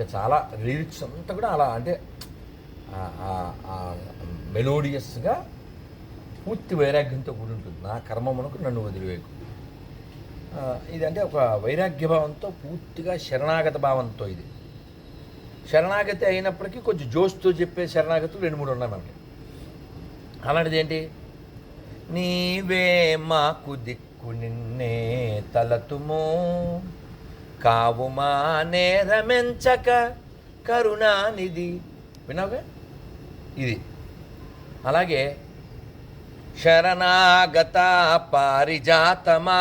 ఇంకా చాలా లిరిక్స్ అంతా కూడా అలా అంటే మెలోడియస్గా పూర్తి వైరాగ్యంతో కూడి ఉంటుంది నా కర్మమునకు నన్ను వదిలివేకు. ఇది ఇదంటే ఒక వైరాగ్య భావంతో పూర్తిగా శరణాగత భావంతో ఇది. శరణాగతి అయినప్పటికీ కొంచెం జోష్తో చెప్పే శరణాగతులు రెండు మూడు ఉన్నాయి మనకి. అలాంటిది ఏంటి? నీవే మాకు దిక్కు నిన్నే తలతుమో. కావుమా నేరమెంచక కరుణానిధి. విన్నావుగా? ఇది. అలాగే శరణాగత పారిజాతమా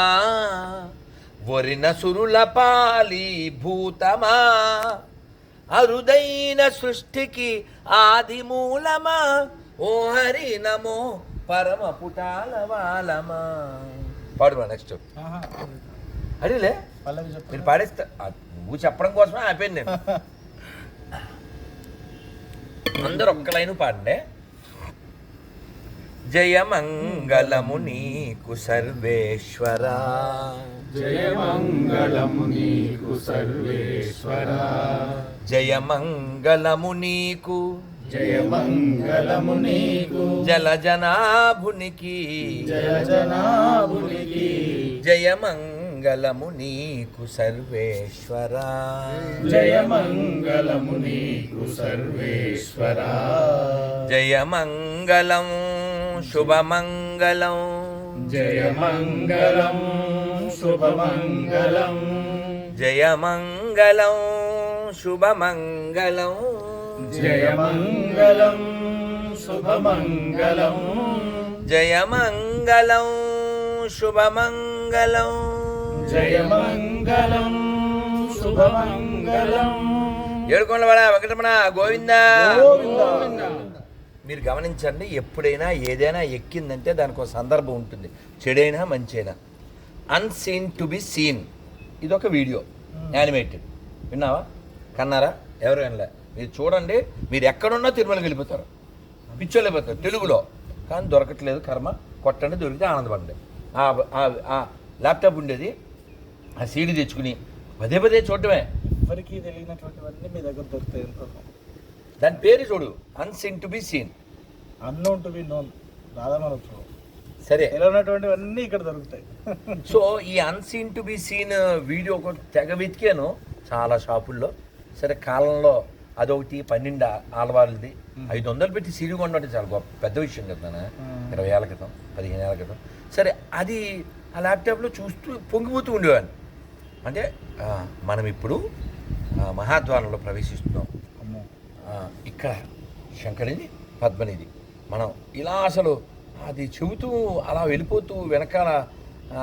వరిన సురుల పాలి భూతమా అరుదైన సృష్టికి ఆది మూలమా ఓ హరి నమో పరమ పుటాల వాలమా. పాడు నెక్స్ట్ చెప్పు. మీరు పాడేస్తా. నువ్వు చెప్పడం కోసమే ఆపాను నేను. అందరు ఒక్క లైను పాడండి. జయమంగళము నీకు సర్వేశ్వరా. జయమంగళము నీకు సర్వేశ్వర. జయమంగళము నీకు. జయమంగళము నీకు. జలజనాభునికి జయ జనాభునికి. జయమంగళము నీకు సర్వేశ్వరా. జయమంగళము నీకు సర్వేశ్వర. జయమంగళం శుభమంగళం. జయమంగళం శుభమంగళం. జయమంగళం శుభమంగళం. జయమంగళం శుభమంగళం. జయమంగళం శుభమంగళం. జయమంగళం శుభమంగళం. ఏడుకొండవాడ వెంకటరమణ గోవిందా. గోవింద. మీరు గమనించండి ఎప్పుడైనా ఏదైనా ఎక్కిందంటే దానికి ఒక సందర్భం ఉంటుంది. చెడైనా మంచైనా. అన్సీన్ టు బి సీన్ ఇదొక వీడియో యానిమేటెడ్ విన్నావా? కన్నారా? ఎవరు వినలే. మీరు చూడండి మీరు ఎక్కడున్నా తిరుమలకి వెళ్ళిపోతారు. పిచ్చోళ్ళు వెళ్ళిపోతారు తెలుగులో. కానీ దొరకట్లేదు కర్మ. కొట్టండి దొరికితే ఆనందపడండి. ల్యాప్టాప్ ఉండేది ఆ సీడీ తెచ్చుకుని పదే పదే చూడటమే. ఎవరికి తెలియనటువంటివన్నీ మీ దగ్గర దొరుకుతాయి దాని పేరు చూడు unseen to be seen unknown to be known రాధామనొచ్చు సరే. తెలియనటువంటివన్నీ ఇక్కడ దొరుకుతాయి. సో ఈ unseen to be seen video ఒకటి తెగ వెతికాను చాలా షాపుల్లో. సరే కాలంలో అదొకటి పన్నెండు ఆలవాళ్ళది ఐదు వందలు పెట్టి సీడీ కొనడం చాలా గొప్ప పెద్ద విషయం కదా. ఇరవై ఏళ్ళ క్రితం పదిహేను ఏళ్ళ క్రితం. సరే అది ఆ ల్యాప్టాప్లో చూస్తూ పొంగిపోతూ ఉండేవాడిని. అంటే మనం ఇప్పుడు మహాద్వారంలో ప్రవేశిస్తున్నాం. ఇక్కడ శంకరిది పద్మనిది మనం ఇలా అసలు అది చెబుతూ అలా వెళ్ళిపోతూ వెనకాల ఆ,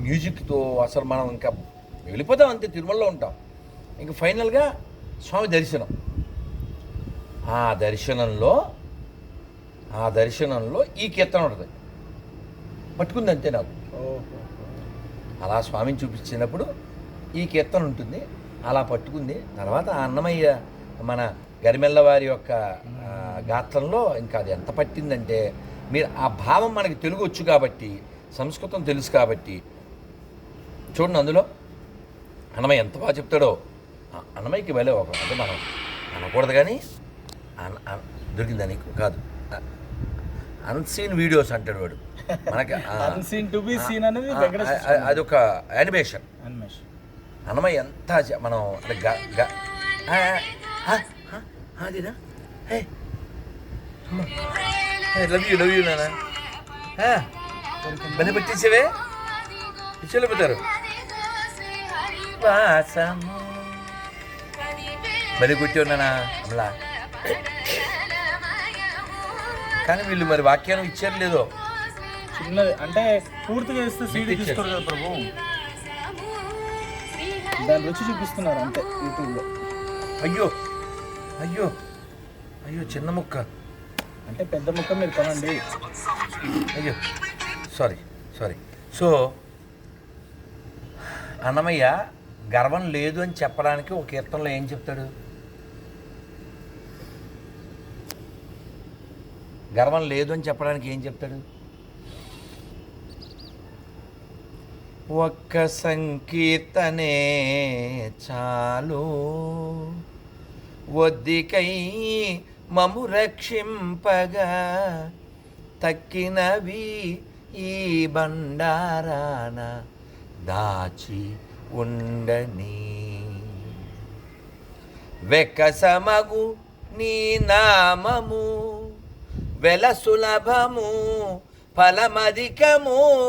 మ్యూజిక్తో అసలు మనం ఇంకా వెళ్ళిపోతాం అంతే తిరుమలలో ఉంటాం. ఇంక ఫైనల్గా స్వామి దర్శనం. ఆ దర్శనంలో ఆ దర్శనంలో ఈ కీర్తన ఉంటుంది. పట్టుకుంది అంతే నాకు. అలా స్వామిని చూపించినప్పుడు ఈ కీర్తన ఉంటుంది. అలా పట్టుకుంది. తర్వాత అన్నమయ్య మన గరిమెల్లవారి యొక్క గాత్రంలో ఇంకా అది ఎంత పట్టిందంటే మీరు ఆ భావం మనకి తెలుగు వచ్చు కాబట్టి సంస్కృతం తెలుసు కాబట్టి చూడండి అందులో. అన్నమయ్య ఎంత బాగా చెప్తాడో. అన్నమయ్యకి వెళ్ళే ఒక అంటే మనం అనకూడదు కానీ అన దొరికిందా నీకు కాదు. అన్సీన్ వీడియోస్ అంటాడు వాడు. మనకి అన్సీన్ టు బి సీన్ అనేది ఆ, అదొక యానిమేషన్ అన్మేష్ అన్నమయ్య ఎంత చ- మనం అదినా? లవ్ యూ లవ్ యూ నాన్న. బలి పెట్టేసేవే? పిచ్చోళ్ళు వాసము. బలి కొట్టి ఉన్నానా? అమలా. కానీ వీళ్ళు మరి వాక్యాన్ని ఇచ్చారు లేదో? చిన్నది. అంటే పూర్తిగా ఇస్తే సీడీ తీసుకోరు కదా ప్రభు. దాని రుచి చూపిస్తున్నారు అంతే యూట్యూబ్లో. అయ్యో అయ్యో అయ్యో చిన్న ముక్క. అంటే పెద్ద ముక్క మీరు కొనండి. అయ్యో సారీ సారీ సో అన్నమయ్య గర్వం లేదు అని చెప్పడానికి ఒక కీర్తనలో ఏం చెప్తాడు? గర్వం లేదు అని చెప్పడానికి ఏం చెప్తాడు? ఒక్క సంకీర్తనే చాలు. ఒద్దికై మము రక్షింపగా తక్కినవి ఈ బండారాన దాచి ఉండని. వెకసమగు నీ నామము వెల సులభము ఫలమధికము.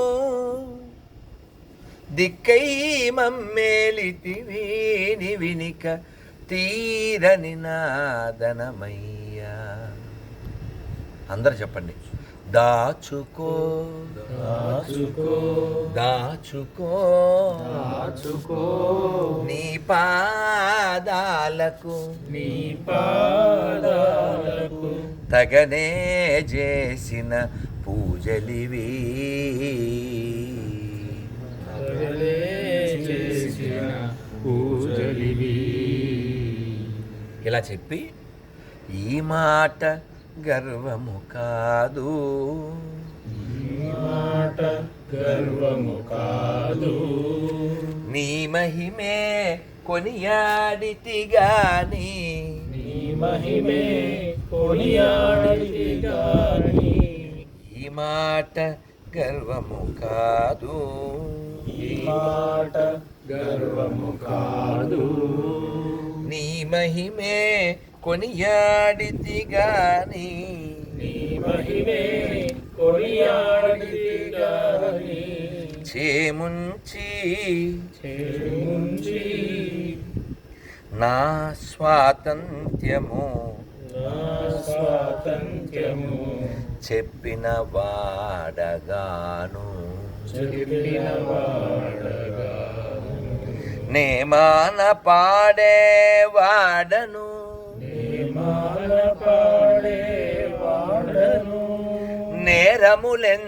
దిక్కై మమ్మేలితివి వినిక తీరని నాదనమయ్యా. అందరు చెప్పండి. దాచుకో. దాచుకో. దాచుకో. దాచుకో. నీ పాదాలకు. నీ పాదాలకు. తగనే చేసిన పూజలివి. తగలే చేసిన పూజలివి ఇలా చెప్పి ఈ మాట గర్వము కాదు. మాట గర్వము కాదు నీ మహిమే కొనియాడితి గాని నీ మహిమే కొనియాడితి గాని ఈ మాట గర్వము కాదు. మాట గర్వము కాదు. నీ మహిమే కొనియాడితి గాని నీ మహిమే కొనియాడితి గాని చేముంచి. చేముంచి. నా స్వాతంత్ర్యము. నా స్వాతంత్ర్యము. చెప్పిన వాడగాను. నేమాన పాడే వాడను మాన పాడే వాడను నేరములెంచకుమీ.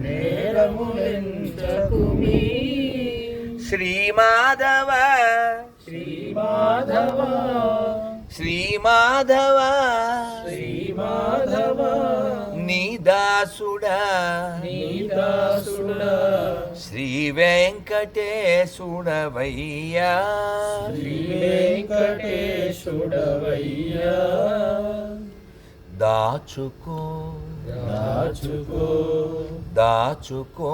నేరములెంచకుమి. శ్రీమాధవ. శ్రీ మాధవ శ్రీమాధవ. దాసుడా శ్రీ వెంకటేశుడవయ్యా. వెంకటేశుడవయ్యా. దాచుకో. దాచుకో. దాచుకో.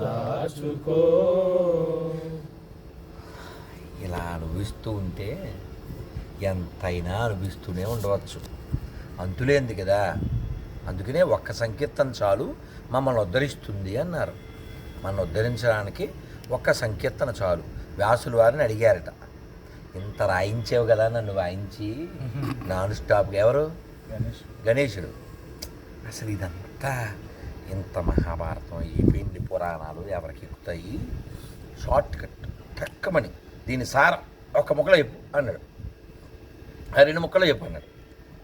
దాచుకో. ఇలా అనుభవిస్తూ ఉంటే ఎంతైనా అనుభవిస్తూనే ఉండవచ్చు. అంతులేంది కదా? అందుకనే ఒక్క సంకీర్తన చాలు మమ్మల్ని ఉద్ధరిస్తుంది అన్నారు. మనల్ని ఉద్ధరించడానికి ఒక్క సంకీర్తన చాలు. వ్యాసులు వారిని అడిగారట. ఇంత రాయించావు కదా నన్ను వాయించి. నాన్ స్టాప్గా ఎవరు? గణేష్. గణేశుడు అసలు ఇదంతా ఇంత మహాభారతం ఈ పిండి పురాణాలు ఎవరికి ఎక్కుతాయి షార్ట్ కట్ టక్కమని. దీని సారం ఒక ముక్కలో చెప్పు అన్నాడు. ఆ రెండు ముక్కలో చెప్పు అన్నాడు.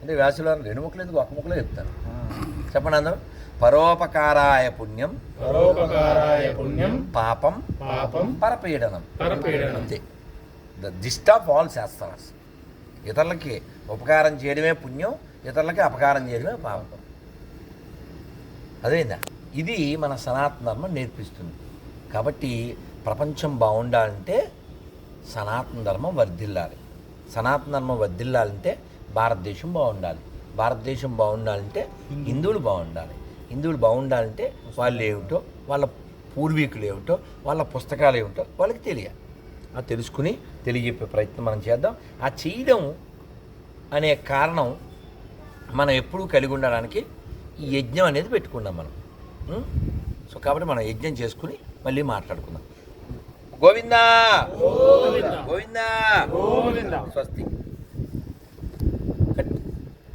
అంటే వ్యాసులు రెండు ముక్కలు ఎందుకు? ఒక ముక్కలో చెప్తారు. చెప్పండి అందరూ. పరోపకారాయ పుణ్యం పరోపకారాయ పుణ్యం పాపం పాపం పరపీడనం. పరపీడనం. అంతే. The gist of all shastras ఇతరులకి ఉపకారం చేయడమే పుణ్యం ఇతరులకి అపకారం చేయడమే పాపం. అదేందా? ఇది మన సనాతన ధర్మం నేర్పిస్తుంది. కాబట్టి ప్రపంచం బాగుండాలంటే సనాతన ధర్మం వర్ధిల్లాలి. సనాతన ధర్మం వర్ధిల్లాలంటే భారతదేశం బాగుండాలి. భారతదేశం బాగుండాలంటే హిందువులు బాగుండాలి. హిందువులు బాగుండాలంటే వాళ్ళు ఏమిటో వాళ్ళ పూర్వీకులు ఏమిటో వాళ్ళ పుస్తకాలు ఏమిటో వాళ్ళకి తెలియాలి. ఆ తెలుసుకుని తెలియజెప్పే ప్రయత్నం మనం చేద్దాం. ఆ చేయడం అనే కారణం మనం ఎప్పుడూ కలిగి ఉండడానికి ఈ యజ్ఞం అనేది పెట్టుకున్నాం మనం? సో కాబట్టి మనం యజ్ఞం చేసుకుని మళ్ళీ మాట్లాడుకుందాం. గోవిందా! గోవిందా! స్వస్తి.